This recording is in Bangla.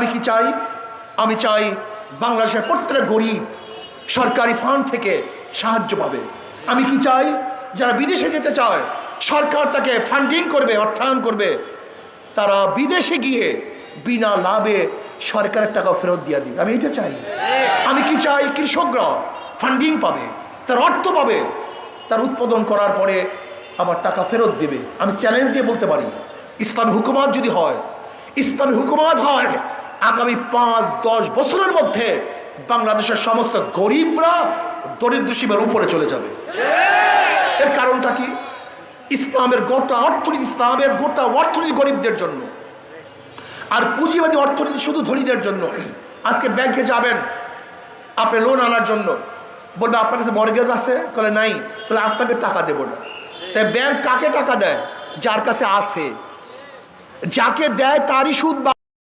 আমি কি চাই? আমি চাই বাংলাদেশের প্রত্যেক গরিব সরকারি ফান্ড থেকে সাহায্য পাবে। আমি কি চাই? যারা বিদেশে যেতে চায়, সরকার তাকে ফান্ডিং করবে, অর্থায়ন করবে। তারা বিদেশে গিয়ে বিনা লাভে সরকারের টাকা ফেরত দিয়ে দিবে আমি এটা চাই। আমি কি চাই? কৃষকরা ফান্ডিং পাবে, তার অর্থ পাবে, তার উৎপাদন করার পরে আবার টাকা ফেরত দেবে। আমি চ্যালেঞ্জ দিয়ে বলতে পারি, ইসলামী হুকুমাত যদি হয়, ইসলামী হুকুমাত হয় আগামী পাঁচ দশ বছরের মধ্যে বাংলাদেশের সমস্ত গরিবরা দরিদ্র সীমার উপরে চলে যাবে। এর কারণটা কি? ইসলামের গোটা অর্থনীতি ইসলামের গোটা অর্থনীতি গরিবদের জন্য। আর পুঁজিবাদী অর্থনীতি শুধু ধনীদের জন্য। আজকে ব্যাংকে যাবেন আপনি লোন আনার জন্য। বলবে আপনার কাছে মর্গেজ আছে? বলে নাই। তাহলে আপনাকে টাকা দেবো না। তাই ব্যাংক কাকে টাকা দেয়? যার কাছে আছে। যাকে দেয় তারই সুদ বা-